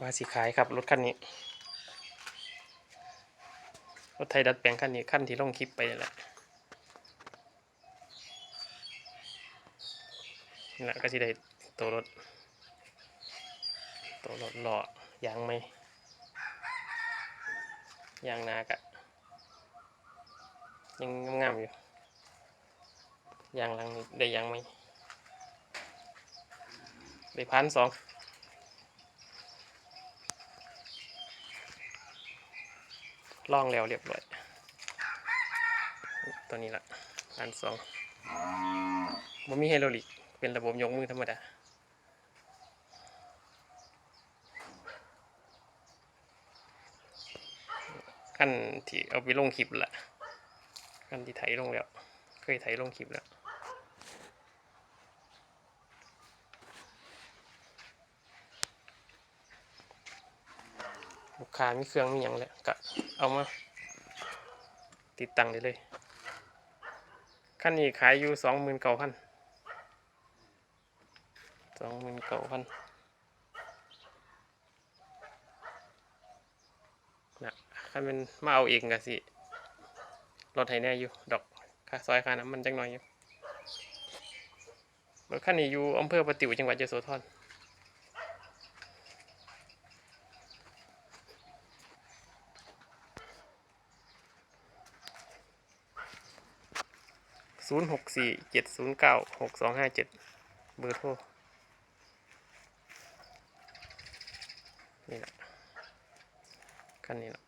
ว่าสีขายครับรถคันนี้ รถไทยดัดแปลงคันนี้คันที่ลงคลิปไปนี่แหละนี่แหละก็ที่ได้ตัวรถ ตัวรถหล่อยางไหมยางนากะยังงามๆอยู่ยางหลังได้ยางไหม ได้พันสองล่องแล้วเรียบร้อย ตัวนี้ละอันสองมันมีไฮโดรลิก เป็นระบบยกมือธรรมดาขั้นที่เอาไปลงคลิปละขั้นที่ไถลงแล้ว เคยไถลงคลิปแล้ว ลูกค้ามีเครื่องมีอย่างแล้วก็เอามา ติดตั้งได้เลยขั้นนี้ขายอยู่สองหมื่นเก้าพันสองหมื่นเก้าพันนะขั้นเป็นมาเอาเองกะสิรถไถแน่อยู่ ดอกค่าซอยค่าน้ำมันจังหน่อยอยู่รถขั้นนี้อยู่อำเภอประติวจังหวัดยโสธร ศูนย์หกสี่เจ็ดศูนย์เก้าหกสองห้าเจ็ดเบอร์โทรนี่แหละคันนี้แหละ